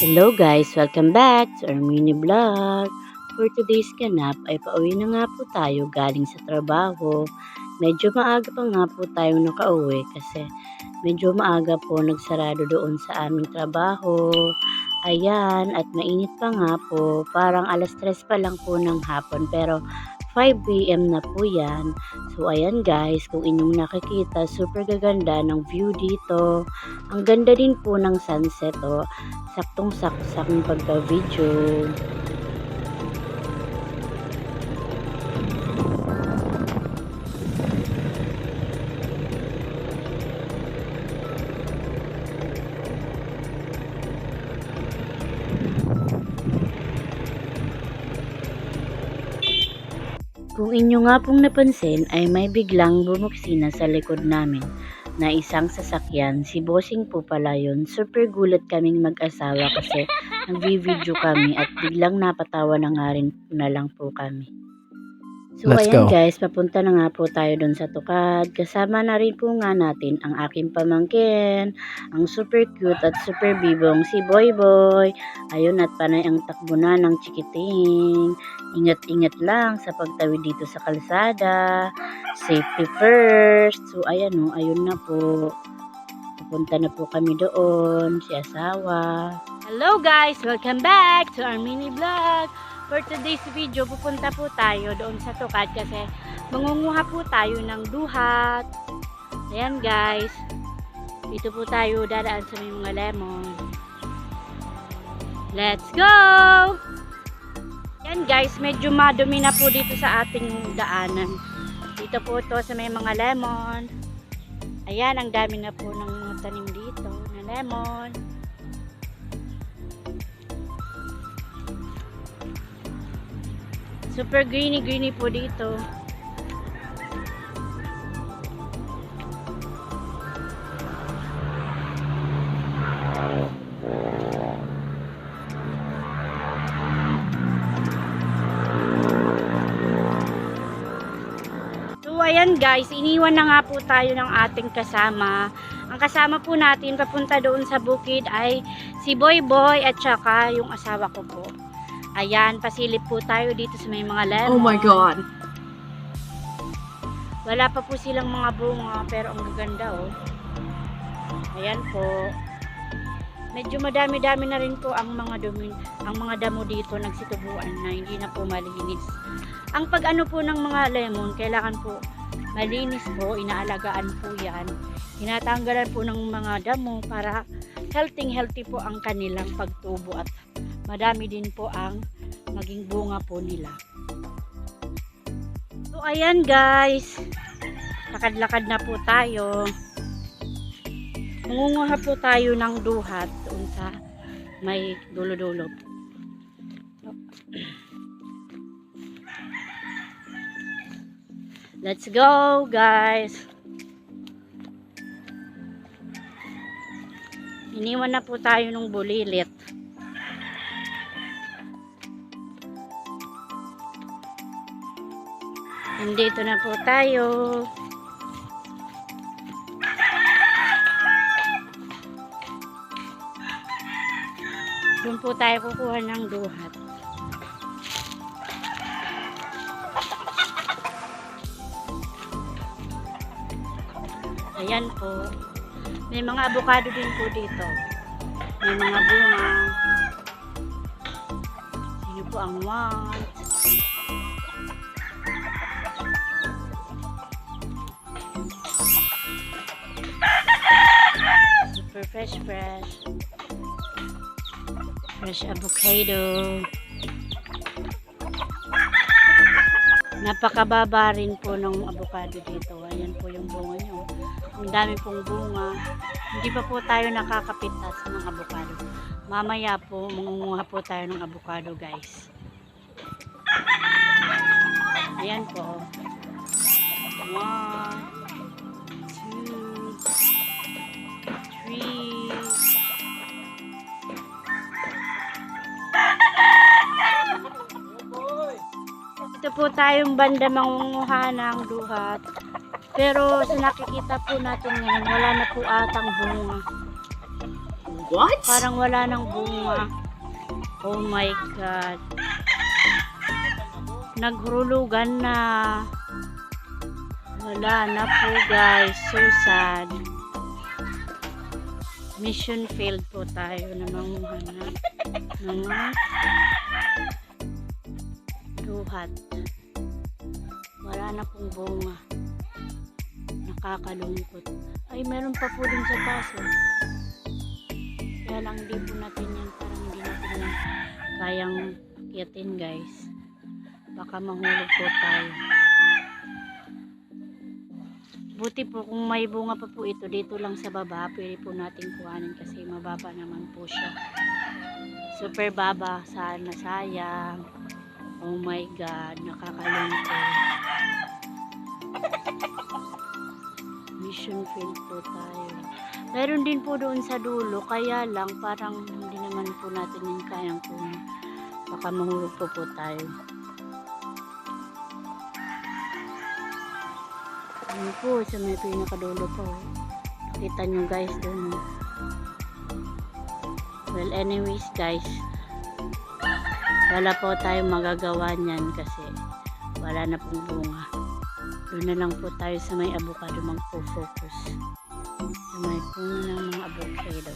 Hello guys! Welcome back to our mini vlog. For today's ganap ay pauwi na nga po tayo galing sa trabaho. Medyo maaga pa nga po tayo nakauwi kasi medyo maaga po nagsarado doon sa aming trabaho. Ayan, at mainit pa nga po. Parang alas 3 pa lang po ng hapon pero 5 p.m. na po yan. So ayan guys, kung inyong nakikita, super gaganda ng view dito. Ang ganda din po ng sunset oh saktong saksak ng pagka-video. Kung inyo nga pong napansin ay may biglang bumuksina sa likod namin na isang sasakyan. Si Bossing po pala yun. Super gulat kaming mag-asawa kasi nagvi-video kami at biglang napatawa na nga rin na lang po kami. So Let's ayan go. guys, papunta na nga po tayo doon sa tukad. Kasama na rin po nga natin ang aking pamangkin, ang super cute at super bibong si Boy Boy. Ayun at panay ang takbo na ng chikiting. Ingat-ingat lang sa pagtawid dito sa kalsada. Safety first. So ayan o, ayun na po. Pupunta na po kami doon, si asawa. Hello guys! Welcome back to our mini vlog. For today's video, pupunta po tayo doon sa Tukad kasi mangunguha po tayo ng duhat. Ayan guys. Dito po tayo dadaan sa mga lemon. Let's go! Yan guys, medyo madumi na po dito sa ating daanan. Dito po to sa may mga lemon. Ayan, ang dami na po ng mga tanim dito na lemon. Super greeny greeny po dito. Ayan guys, iniwan na nga po tayo ng ating kasama. Ang kasama po natin papunta doon sa bukid ay si Boy Boy at saka yung asawa ko po. Ayan, pasilip po tayo dito sa may mga lemon. Oh my god. Wala pa po silang mga bunga pero ang gaganda oh. Ayan po. Medyo madami-dami na rin po ang mga dumi, ang mga damo dito nagsitubuan na hindi na po malinis. Ang pag ano po ng mga lemon, kailangan po malinis po, inaalagaan po yan. Tinatanggalan po ng mga damo para healthy healthy po ang kanilang pagtubo at madami din po ang maging bunga po nila. So ayan guys, lakad-lakad na po tayo. Mangunguha po tayo ng duhat doon may dulo-dulo. Let's go guys! Iniwan na po tayo ng bulilit. Nandito na po tayo. Doon po tayo kukuha ng duhat. Ayan po. May mga avocado din po dito. May mga bunga. Sino po ang want? Super fresh fresh. Fresh avocado. Napakababa rin po ng avocado dito. Ayan po yung bunga nyo. Ang dami pong bunga. Hindi pa po tayo nakakapitas ng avocado. Mamaya po, mangunguha po tayo ng avocado guys. Ayan po. One, tayong banda mangunguha ng duhat. Pero sa nakikita po natin ngayon, wala na po atang bunga. What? Parang wala nang bunga. Oh my God. Naghulugan na. Wala na po guys. So sad. Mission failed po tayo na manguha na mga duhat. Wala na pong bunga. Nakakalungkot. Ay, meron pa po dun sa paso. Kaya lang di po natin yan parang hindi natin yan kayang akitin guys. Baka mahulog po tayo. Buti po kung may bunga pa po ito dito lang sa baba, pwede po natin kuhanin kasi mababa naman po siya. Super baba, sana sayang. Oh my God, nakakalungkot. Mission failed po tayo. Meron din po doon sa dulo, kaya lang parang hindi naman po natin yung kayang kung baka mahulog po po tayo. Ano po, sa may pinakadulo po. Nakita nyo guys doon. Well, anyways guys, wala po tayong magagawa niyan kasi wala na pong bunga. Doon na lang po tayo sa may avocado magpo-focus. Sa may puno ng mga avocado.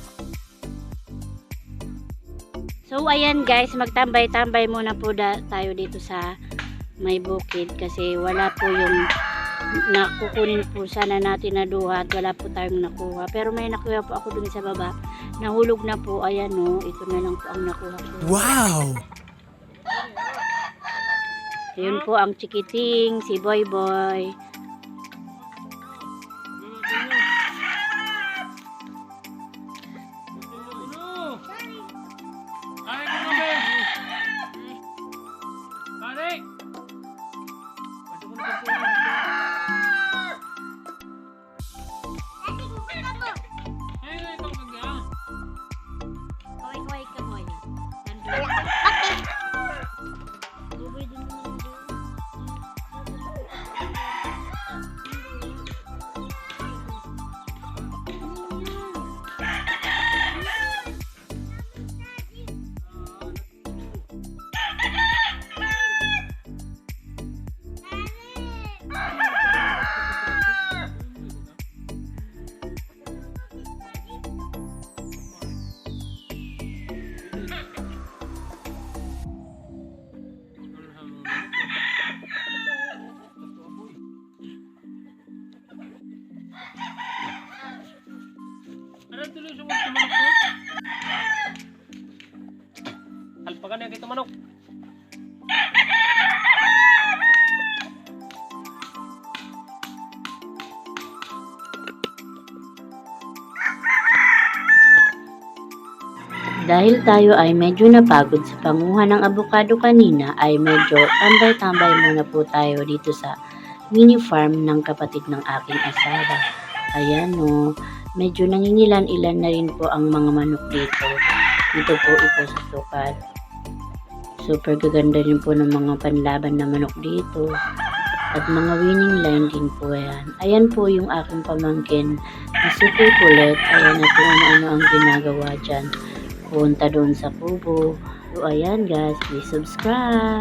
So, ayan guys, magtambay-tambay muna po tayo dito sa may bukid kasi wala po yung nakukunin po sana natin na duha at wala po tayong nakuha. Pero may nakuha po ako dun sa baba. Nahulog na po, ayan no, ito na lang po ang nakuha ko. Wow! Yun po ang chikiting, si Boy Boy. Alpakan na kita manok. Dahil tayo ay medyo napagod sa panguha ng abukado kanina, ay medyo tambay-tambay muna po tayo dito sa mini farm ng kapatid ng aking asawa. Ayan no, medyo nangingilan-ilan na rin po ang mga manok dito. Dito po ito sa tukad. Super gaganda rin po ng mga panlaban na manok dito. At mga winning line din po yan. Ayan po yung aking pamangkin na super kulit. Ayan na kung ano-ano ang ginagawa dyan punta doon sa kubo. So, ayan guys, please subscribe.